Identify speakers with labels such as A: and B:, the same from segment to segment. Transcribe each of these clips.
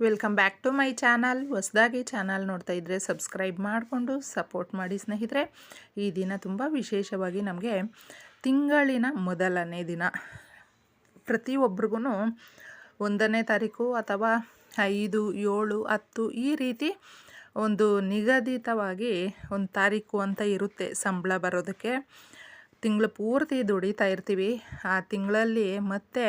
A: Welcome back to my channel. ಹೊಸದಾಗಿ channel ನೋಡ್ತಾ ಇದ್ದರೆ ಸಬ್ಸ್ಕ್ರೈಬ್ ಮಾಡಿಕೊಂಡು ಸಪೋರ್ಟ್ ಮಾಡಿ ಸ್ನೇಹಿತರೆ. ಈ ದಿನ ತುಂಬ ವಿಶೇಷವಾಗಿ ನಮಗೆ ತಿಂಗಳಿನ ಮೊದಲನೇ ದಿನ. ಪ್ರತಿಯೊಬ್ಬರಿಗೂ ಒಂದನೇ ತಾರೀಕು ಅಥವಾ ಐದು, ಏಳು, ಹತ್ತು ಈ ರೀತಿ ಒಂದು ನಿಗದಿತವಾಗಿ ಒಂದು ತಾರೀಕು ಅಂತ ಇರುತ್ತೆ ಸಂಬಳ ಬರೋದಕ್ಕೆ. ತಿಂಗಳು ಪೂರ್ತಿ ದುಡಿತಾ ಇರ್ತೀವಿ. ಆ ತಿಂಗಳಲ್ಲಿ ಮತ್ತೆ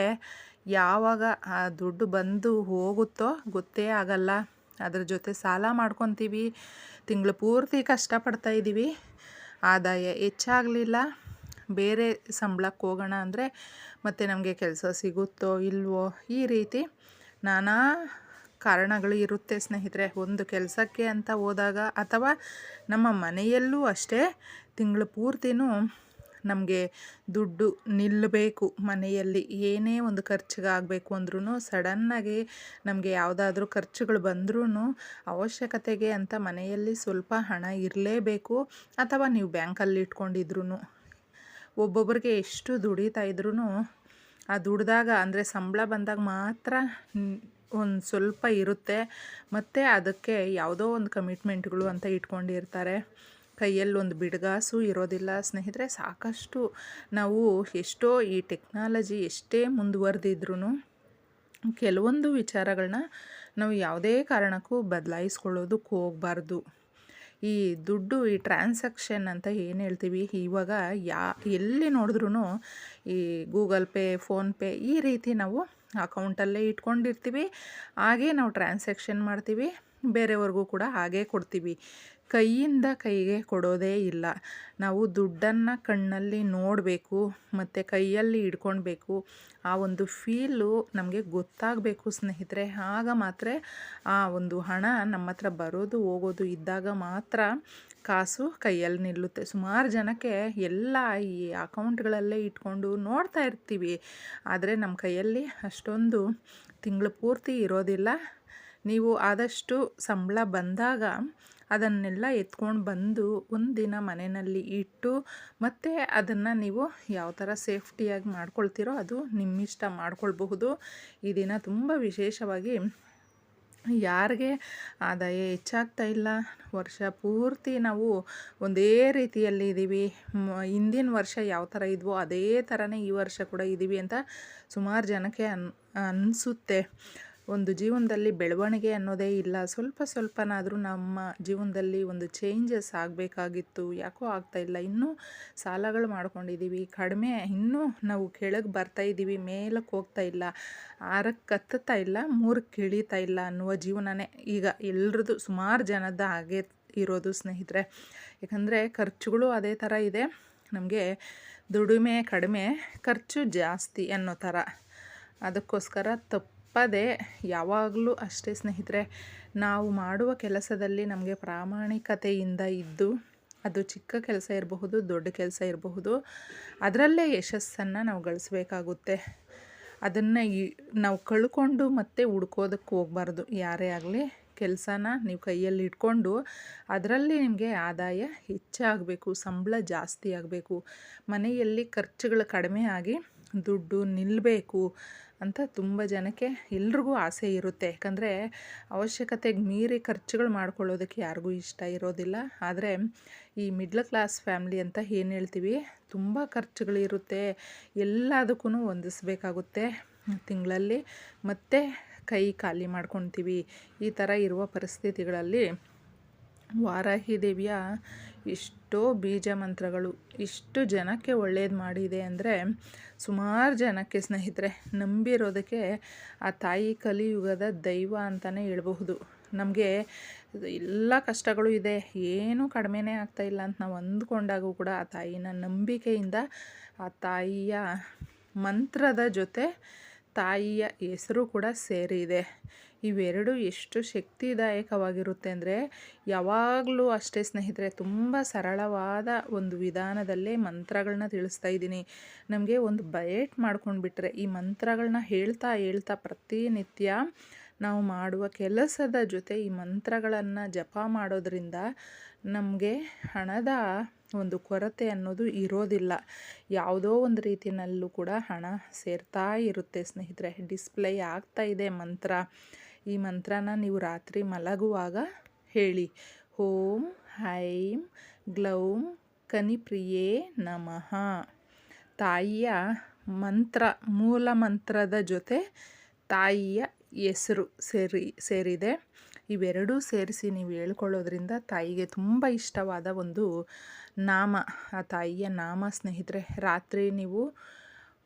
A: ಯಾವಾಗ ಆ ದುಡ್ಡು ಬಂದು ಹೋಗುತ್ತೋ ಗೊತ್ತೇ ಆಗಲ್ಲ. ಅದ್ರ ಜೊತೆ ಸಾಲ ಮಾಡ್ಕೊತೀವಿ. ತಿಂಗಳು ಪೂರ್ತಿ ಕಷ್ಟಪಡ್ತಾ ಇದ್ದೀವಿ ಆದಾಯ ಹೆಚ್ಚಾಗಲಿಲ್ಲ. ಬೇರೆ ಸಂಬಳಕ್ಕೆ ಹೋಗೋಣ ಅಂದರೆ ಮತ್ತು ನಮಗೆ ಕೆಲಸ ಸಿಗುತ್ತೋ ಇಲ್ವೋ ಈ ರೀತಿ ನಾನಾ ಕಾರಣಗಳು ಇರುತ್ತೆ ಸ್ನೇಹಿತರೆ. ಒಂದು ಕೆಲಸಕ್ಕೆ ಅಂತ ಹೋದಾಗ ಅಥವಾ ನಮ್ಮ ಮನೆಯಲ್ಲೂ ಅಷ್ಟೇ ತಿಂಗಳು ಪೂರ್ತಿನೂ ನಮಗೆ ದುಡ್ಡು ನಿಲ್ಲಬೇಕು ಮನೆಯಲ್ಲಿ, ಏನೇ ಒಂದು ಖರ್ಚಿಗಾಗಬೇಕು ಅಂದ್ರೂ ಸಡನ್ನಾಗಿ ನಮಗೆ ಯಾವುದಾದ್ರೂ ಖರ್ಚುಗಳು ಬಂದ್ರೂ ಅವಶ್ಯಕತೆಗೆ ಅಂತ ಮನೆಯಲ್ಲಿ ಸ್ವಲ್ಪ ಹಣ ಇರಲೇಬೇಕು ಅಥವಾ ನೀವು ಬ್ಯಾಂಕಲ್ಲಿ ಇಟ್ಕೊಂಡಿದ್ರು ಒಬ್ಬೊಬ್ಬರಿಗೆ ಎಷ್ಟು ದುಡಿತಾ ಇದ್ರೂ ಆ ದುಡ್ದಾಗ ಅಂದರೆ ಸಂಬಳ ಬಂದಾಗ ಮಾತ್ರ ಒಂದು ಸ್ವಲ್ಪ ಇರುತ್ತೆ. ಮತ್ತು ಅದಕ್ಕೆ ಯಾವುದೋ ಒಂದು ಕಮಿಟ್ಮೆಂಟ್ಗಳು ಅಂತ ಇಟ್ಕೊಂಡಿರ್ತಾರೆ. ಕೈಯಲ್ಲಿ ಒಂದು ಬಿಡುಗಾಸು ಇರೋದಿಲ್ಲ. ಸ್ನೇಹಿತರೆ, ಸಾಕಷ್ಟು ನಾವು ಎಷ್ಟೋ ಈ ಟೆಕ್ನಾಲಜಿ ಎಷ್ಟೇ ಮುಂದುವರೆದಿದ್ರೂ ಕೆಲವೊಂದು ವಿಚಾರಗಳನ್ನ ನಾವು ಯಾವುದೇ ಕಾರಣಕ್ಕೂ ಬದಲಾಯಿಸ್ಕೊಳ್ಳೋದಕ್ಕೆ ಹೋಗಬಾರ್ದು. ಈ ದುಡ್ಡು, ಈ ಟ್ರಾನ್ಸಾಕ್ಷನ್ ಅಂತ ಏನು ಹೇಳ್ತೀವಿ? ಇವಾಗ ಯಾ, ಎಲ್ಲಿ ನೋಡಿದ್ರೂ ಈ ಗೂಗಲ್ ಪೇ ಫೋನ್ಪೇ ಈ ರೀತಿ ನಾವು ಅಕೌಂಟಲ್ಲೇ ಇಟ್ಕೊಂಡಿರ್ತೀವಿ. ಹಾಗೇ ನಾವು ಟ್ರಾನ್ಸಾಕ್ಷನ್ ಮಾಡ್ತೀವಿ. ಬೇರೆಯವ್ರಿಗೂ ಕೂಡ ಹಾಗೇ ಕೊಡ್ತೀವಿ. ಕೈಯಿಂದ ಕೈಗೆ ಕೊಡೋದೇ ಇಲ್ಲ. ನಾವು ದುಡ್ಡನ್ನು ಕಣ್ಣಲ್ಲಿ ನೋಡಬೇಕು, ಮತ್ತು ಕೈಯಲ್ಲಿ ಹಿಡ್ಕೊಳ್ಬೇಕು ಆ ಒಂದು ಫೀಲು ನಮಗೆ ಗೊತ್ತಾಗಬೇಕು ಸ್ನೇಹಿತರೆ. ಆಗ ಮಾತ್ರ ಆ ಒಂದು ಹಣ ನಮ್ಮ ಹತ್ರ ಬರೋದು, ಹೋಗೋದು ಇದ್ದಾಗ ಮಾತ್ರ ಕಾಸು ಕೈಯಲ್ಲಿ ನಿಲ್ಲುತ್ತೆ. ಸುಮಾರು ಜನಕ್ಕೆ ಎಲ್ಲ ಈ ಅಕೌಂಟ್ಗಳಲ್ಲೇ ಇಟ್ಕೊಂಡು ನೋಡ್ತಾ ಇರ್ತೀವಿ. ಆದರೆ ನಮ್ಮ ಕೈಯಲ್ಲಿ ಅಷ್ಟೊಂದು ತಿಂಗಳು ಪೂರ್ತಿ ಇರೋದಿಲ್ಲ. ನೀವು ಆದಷ್ಟು ಸಂಬಳ ಬಂದಾಗ ಅದನ್ನೆಲ್ಲ ಎತ್ಕೊಂಡು ಬಂದು ಒಂದಿನ ಮನೆಯಲ್ಲಿ ಇಟ್ಟು ಮತ್ತು ಅದನ್ನು ನೀವು ಯಾವ ಥರ ಸೇಫ್ಟಿಯಾಗಿ ಮಾಡ್ಕೊಳ್ತೀರೋ ಅದು ನಿಮ್ಮಿಷ್ಟ ಮಾಡ್ಕೊಳ್ಬಹುದು. ಈ ದಿನ ತುಂಬ ವಿಶೇಷವಾಗಿ ಯಾರಿಗೆ ಆದಾಯ ಹೆಚ್ಚಾಗ್ತಾ ಇಲ್ಲ. ವರ್ಷ ಪೂರ್ತಿ ನಾವು ಒಂದೇ ರೀತಿಯಲ್ಲಿ ಇದ್ದೀವಿ ಹಿಂದಿನ ವರ್ಷ ಯಾವ ಥರ ಇದ್ವೋ ಅದೇ ಥರನೇ ಈ ವರ್ಷ ಕೂಡ ಇದ್ದೀವಿ ಅಂತ ಸುಮಾರು ಜನಕ್ಕೆ ಅನ್, ಅನಿಸುತ್ತೆ. ಒಂದು ಜೀವನದಲ್ಲಿ ಬೆಳವಣಿಗೆ ಅನ್ನೋದೇ ಇಲ್ಲ. ಸ್ವಲ್ಪ ಸ್ವಲ್ಪನಾದರೂ ನಮ್ಮ ಜೀವನದಲ್ಲಿ ಒಂದು ಚೇಂಜಸ್ ಆಗಬೇಕಾಗಿತ್ತು. ಯಾಕೋ ಆಗ್ತಾ ಇಲ್ಲ. ಇನ್ನೂ ಸಾಲಗಳು ಮಾಡ್ಕೊಂಡಿದ್ದೀವಿ ಕಡಿಮೆ ಇನ್ನೂ ನಾವು ಕೆಳಗೆ ಬರ್ತಾ ಇದ್ದೀವಿ ಮೇಲಕ್ಕೆ ಹೋಗ್ತಾ ಇಲ್ಲ. ಆರಕ್ಕೆ ಕತ್ತುತ್ತಾ ಇಲ್ಲ. ಮೂರಕ್ಕೆ ಇಳೀತಾ ಇಲ್ಲ ಅನ್ನುವ ಜೀವನನೇ ಈಗ ಎಲ್ರದ್ದು ಸುಮಾರು ಜನದ ಹಾಗೆ ಇರೋದು ಸ್ನೇಹಿತರೆ. ಯಾಕಂದರೆ ಖರ್ಚುಗಳು ಅದೇ ಥರ ಇದೆ. ನಮಗೆ ದುಡಿಮೆ ಕಡಿಮೆ, ಖರ್ಚು ಜಾಸ್ತಿ ಅನ್ನೋ ಥರ. ಅದಕ್ಕೋಸ್ಕರ ತಪ್ಪು ತಪ್ಪದೆ ಯಾವಾಗಲೂ ಅಷ್ಟೇ ಸ್ನೇಹಿತರೆ, ನಾವು ಮಾಡುವ ಕೆಲಸದಲ್ಲಿ ನಮಗೆ ಪ್ರಾಮಾಣಿಕತೆಯಿಂದ ಇದ್ದು ಅದು ಚಿಕ್ಕ ಕೆಲಸ ಇರಬಹುದು, ದೊಡ್ಡ ಕೆಲಸ ಇರಬಹುದು, ಅದರಲ್ಲೇ ಯಶಸ್ಸನ್ನು ನಾವು ಗಳಿಸ್ಬೇಕಾಗುತ್ತೆ. ಅದನ್ನು ನಾವು ಕಳ್ಕೊಂಡು ಮತ್ತೆ ಹುಡ್ಕೋದಕ್ಕೆ ಹೋಗಬಾರ್ದು. ಯಾರೇ ಆಗಲಿ ಕೆಲಸನ ನೀವು ಕೈಯಲ್ಲಿ ಇಟ್ಕೊಂಡು ಅದರಲ್ಲಿ ನಿಮಗೆ ಆದಾಯ ಹೆಚ್ಚಾಗಬೇಕು, ಸಂಬಳ ಜಾಸ್ತಿ ಆಗಬೇಕು. ಮನೆಯಲ್ಲಿ ಖರ್ಚುಗಳು ಕಡಿಮೆ ಆಗಿ ದುಡ್ಡು ನಿಲ್ಲಬೇಕು ಅಂತ ತುಂಬ ಜನಕ್ಕೆ ಎಲ್ರಿಗೂ ಆಸೆ ಇರುತ್ತೆ. ಯಾಕಂದರೆ ಅವಶ್ಯಕತೆಗೆ ಮೀರಿ ಖರ್ಚುಗಳು ಮಾಡ್ಕೊಳ್ಳೋದಕ್ಕೆ ಯಾರಿಗೂ ಇಷ್ಟ ಇರೋದಿಲ್ಲ. ಆದರೆ ಈ ಮಿಡ್ಲ್ ಕ್ಲಾಸ್ ಫ್ಯಾಮ್ಲಿ ಅಂತ ಏನು ಹೇಳ್ತೀವಿ? ತುಂಬ ಖರ್ಚುಗಳಿರುತ್ತೆ. ಎಲ್ಲದಕ್ಕೂ ಹೊಂದಿಸ್ಬೇಕಾಗುತ್ತೆ ತಿಂಗಳಲ್ಲಿ. ಮತ್ತು ಕೈ ಖಾಲಿ ಮಾಡ್ಕೊತೀವಿ. ಈ ಥರ ಇರುವ ಪರಿಸ್ಥಿತಿಗಳಲ್ಲಿ ವಾರಾಹಿ ದೇವಿಯ ಎಷ್ಟೋ ಬೀಜ ಮಂತ್ರಗಳು, ಇಷ್ಟು ಜನಕ್ಕೆ ಒಳ್ಳೇದು ಮಾಡಿದೆ ಅಂದರೆ ಸುಮಾರು ಜನಕ್ಕೆ ಸ್ನೇಹಿತರೆ, ನಂಬಿರೋದಕ್ಕೆ ಆ ತಾಯಿ ಕಲಿಯುಗದ ದೈವ ಅಂತಲೇ ಹೇಳ್ಬಹುದು. ನಮಗೆ ಎಲ್ಲ ಕಷ್ಟಗಳು ಇದೆ, ಏನೂ ಕಡಿಮೆನೇ ಇಲ್ಲ ಅಂತ ನಾವು ಅಂದ್ಕೊಂಡಾಗೂ ಕೂಡ ಆ ತಾಯಿನ ನಂಬಿಕೆಯಿಂದ ಆ ತಾಯಿಯ ಮಂತ್ರದ ಜೊತೆ ತಾಯಿಯ ಹೆಸರು ಕೂಡ ಸೇರಿದೆ. ಇವೆರಡು ಎಷ್ಟು ಶಕ್ತಿದಾಯಕವಾಗಿರುತ್ತೆ ಅಂದರೆ ಯಾವಾಗಲೂ ಅಷ್ಟೇ ಸ್ನೇಹಿತರೆ, ತುಂಬ ಸರಳವಾದ ಒಂದು ವಿಧಾನದಲ್ಲೇ ಮಂತ್ರಗಳನ್ನ ತಿಳಿಸ್ತಾ ಇದ್ದೀನಿ. ನಮಗೆ ಒಂದು ಬಯಟ್ ಮಾಡ್ಕೊಂಡ್ಬಿಟ್ರೆ ಈ ಮಂತ್ರಗಳನ್ನ ಹೇಳ್ತಾ ಹೇಳ್ತಾ ಪ್ರತಿನಿತ್ಯ ನಾವು ಮಾಡುವ ಕೆಲಸದ ಜೊತೆ ಈ ಮಂತ್ರಗಳನ್ನು ಜಪ ಮಾಡೋದ್ರಿಂದ ನಮಗೆ ಹಣದ ಒಂದು ಕೊರತೆ ಅನ್ನೋದು ಇರೋದಿಲ್ಲ. ಯಾವುದೋ ಒಂದು ರೀತಿಯಲ್ಲೂ ಕೂಡ ಹಣ ಸೇರ್ತಾ ಇರುತ್ತೆ ಸ್ನೇಹಿತರೆ. ಡಿಸ್ಪ್ಲೇ ಆಗ್ತಾ ಇದೆ ಮಂತ್ರ. ಈ ಮಂತ್ರನ ನೀವು ರಾತ್ರಿ ಮಲಗುವಾಗ ಹೇಳಿ. ಓಂ ಹೈಂ ಗ್ಲೌಂ ಕನಿಪ್ರಿಯೇ ನಮಃ. ತಾಯಿಯ ಮಂತ್ರ, ಮೂಲ ಮಂತ್ರದ ಜೊತೆ ತಾಯಿಯ ಹೆಸರು ಸೇರಿ, ಸೇರಿದೆ. ಇವೆರಡೂ ಸೇರಿಸಿ ನೀವು ಹೇಳ್ಕೊಳ್ಳೋದ್ರಿಂದ ತಾಯಿಗೆ ತುಂಬ ಇಷ್ಟವಾದ ಒಂದು ನಾಮ, ಆ ತಾಯಿಯ ನಾಮ ಸ್ನೇಹಿತರೆ, ರಾತ್ರಿ ನೀವು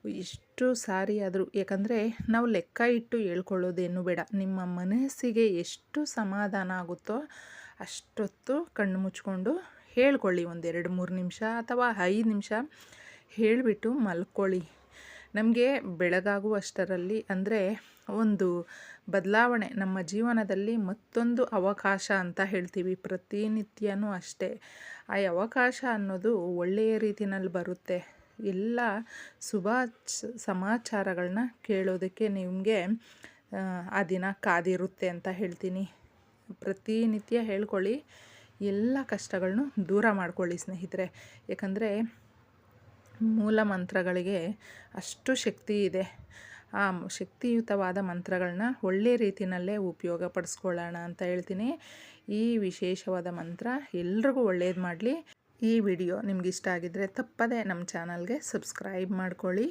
A: ಎಷ್ಟು ಸಾರಿ ಆದರೂ, ಯಾಕಂದರೆ ನಾವು ಲೆಕ್ಕ ಇಟ್ಟು ಹೇಳ್ಕೊಳ್ಳೋದೇನು ಬೇಡ. ನಿಮ್ಮ ಮನಸ್ಸಿಗೆ ಎಷ್ಟು ಸಮಾಧಾನ ಆಗುತ್ತೋ ಅಷ್ಟೊತ್ತು ಕಣ್ಣು ಮುಚ್ಕೊಂಡು ಹೇಳ್ಕೊಳ್ಳಿ ಒಂದು ಎರಡು ಮೂರು ನಿಮಿಷ ಅಥವಾ ಐದು ನಿಮಿಷ ಹೇಳಿಬಿಟ್ಟು ಮಲ್ಕೊಳ್ಳಿ. ನಮಗೆ ಬೆಳಗಾಗುವಷ್ಟರಲ್ಲಿ ಅಂದರೆ ಒಂದು ಬದಲಾವಣೆ, ನಮ್ಮ ಜೀವನದಲ್ಲಿ ಮತ್ತೊಂದು ಅವಕಾಶ ಅಂತ ಹೇಳ್ತೀವಿ, ಪ್ರತಿನಿತ್ಯನೂ ಅಷ್ಟೇ. ಆ ಅವಕಾಶ ಅನ್ನೋದು ಒಳ್ಳೆಯ ರೀತಿಯಲ್ಲಿ ಬರುತ್ತೆ. ಎಲ್ಲ ಶುಭ ಸಮಾಚಾರಗಳನ್ನ ಕೇಳೋದಕ್ಕೆ ನಿಮಗೆ, ಆ ದಿನ ಕಾದಿರುತ್ತೆ ಅಂತ ಹೇಳ್ತೀನಿ. ಪ್ರತಿನಿತ್ಯ ಹೇಳ್ಕೊಳ್ಳಿ, ಎಲ್ಲ ಕಷ್ಟಗಳನ್ನೂ ದೂರ ಮಾಡ್ಕೊಳ್ಳಿ ಸ್ನೇಹಿತರೆ. ಯಾಕಂದರೆ ಮೂಲ ಮಂತ್ರಗಳಿಗೆ ಅಷ್ಟು ಶಕ್ತಿ ಇದೆ. ಆ ಶಕ್ತಿಯುತವಾದ ಮಂತ್ರಗಳನ್ನ ಒಳ್ಳೆ ರೀತಿಯಲ್ಲೇ ಉಪಯೋಗ ಪಡಿಸ್ಕೊಳ್ಳೋಣ ಅಂತ ಹೇಳ್ತೀನಿ. ಈ ವಿಶೇಷವಾದ ಮಂತ್ರ ಎಲ್ರಿಗೂ ಒಳ್ಳೇದು ಮಾಡಲಿ. ಈ ವಿಡಿಯೋ ನಿಮ್ಗೆ ಇಷ್ಟ ಆಗಿದ್ದರೆ ತಪ್ಪದೇ ನಮ್ಮ ಚಾನಲ್ಗೆ ಸಬ್ಸ್ಕ್ರೈಬ್ ಮಾಡ್ಕೊಳ್ಳಿ.